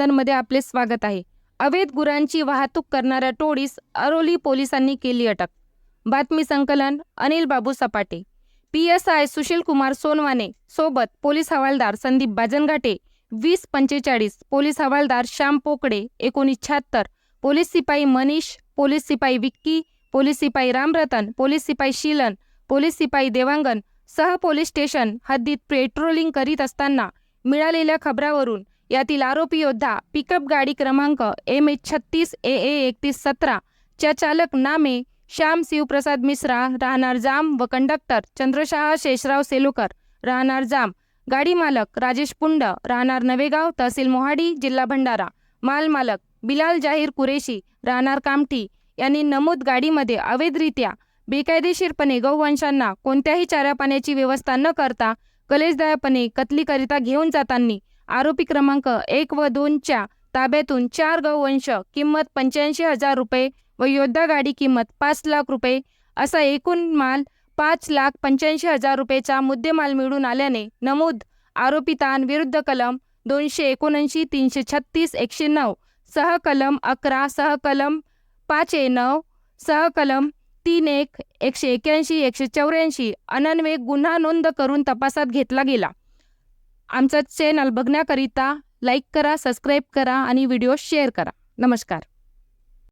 मध्ये आपले स्वागत आहे. अवैध गुरांची वाहतूक करणाऱ्या टोळीस अरोली पोलिसांनी केली अटक. बातमी संकलन Anil Babu Sapate. P S I Sushil Kumar Sonawane सोबत पोलीस हवालदार संदीप बाजनघाटे वीस पंचेचाळीस पोलीस हवालदार श्याम पोकडे एकोणीस शहात्तर पोलीस सिपाई मनीष पोलीस सिपाई विक्की पोलीस सिपाई रामरतन पोलीस सिपाई शीलन पोलीस सिपाई देवांगन सह पोलीस स्टेशन हद्दीत पेट्रोलिंग करीत असताना मिळालेल्या खबरावरून यातील आरोपी योद्धा पिकअप गाडी क्रमांक एम एच छत्तीस ए ए एकतीस सतरा च्या चालक नामे श्याम शिवप्रसाद मिश्रा राहणार जाम व कंडक्टर चंद्रशाह शेषराव सेलुकर राहणार जाम गाडी मालक राजेश पुंड राहणार नवेगाव तहसील मोहाडी जिल्हा भंडारा माल मालक बिलाल जाहीर कुरेशी राहणार कामठी यांनी नमूद गाडीमध्ये अवैधरित्या बेकायदेशीरपणे गौवंशांना कोणत्याही चारा पाण्याची व्यवस्था न करता कलेजदायपणे कतलीकरिता घेऊन जाताना आरोपी क्रमांक एक व दोनच्या ताब्यातून चार गौवंश किंमत पंच्याऐंशी हजार रुपये व योद्धा गाडी किंमत पाच लाख रुपये असा एकूण माल पाच लाख पंच्याऐंशी हजार रुपयेचा मुद्देमाल मिळून आल्याने नमूद आरोपितान विरुद्ध कलम दोनशे एकोणऐंशी तीनशे छत्तीस एकशे नऊ सहकलम अकरा सहकलम पाच ए नऊ सहकलम तीन एक एकशे एक्याऐंशी एकशे चौऱ्याऐंशी अनन्वय गुन्हा नोंद करून तपासात घेतला गेला. आमचा चॅनल बघण्याकरिता लाईक करा सबस्क्राईब करा आणि व्हिडिओ शेअर करा. नमस्कार.